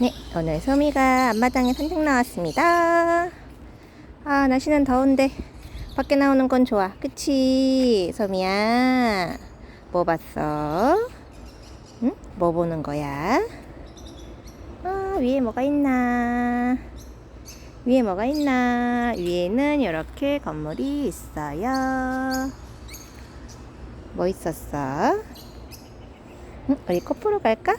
네, 오늘 소미가 앞마당에 산책 나왔습니다. 아, 날씨는 더운데 밖에 나오는 건 좋아. 그치, 소미야? 뭐 봤어? 응? 뭐 보는 거야? 아, 위에 뭐가 있나? 위에 뭐가 있나? 위에는 이렇게 건물이 있어요. 뭐 있었어? 응? 우리 코프로 갈까?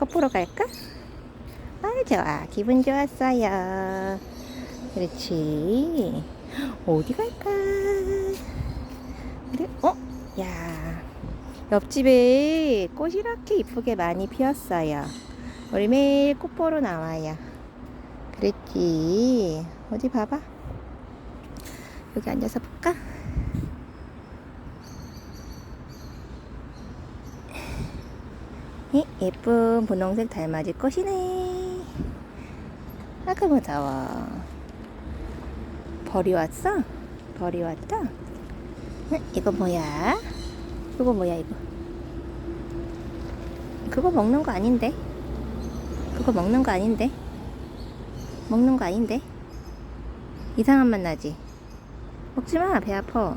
거꾸로 갈까? 아 좋아 기분 좋았어요 그렇지 어디 갈까 어디? 어? 야 옆집에 꽃이 이렇게 이쁘게 많이 피었어요 우리 매일 꽃 보러 나와요 그랬지 어디 봐봐 여기 앉아서 볼까? 이 예쁜 분홍색 달맞이 꽃이네. 아까 무서워. 벌이 왔어? 벌이 왔다? 응, 이거 뭐야? 그거 뭐야 이거? 그거 먹는 거 아닌데? 그거 먹는 거 아닌데? 먹는 거 아닌데? 이상한 맛 나지? 먹지 마, 배 아파.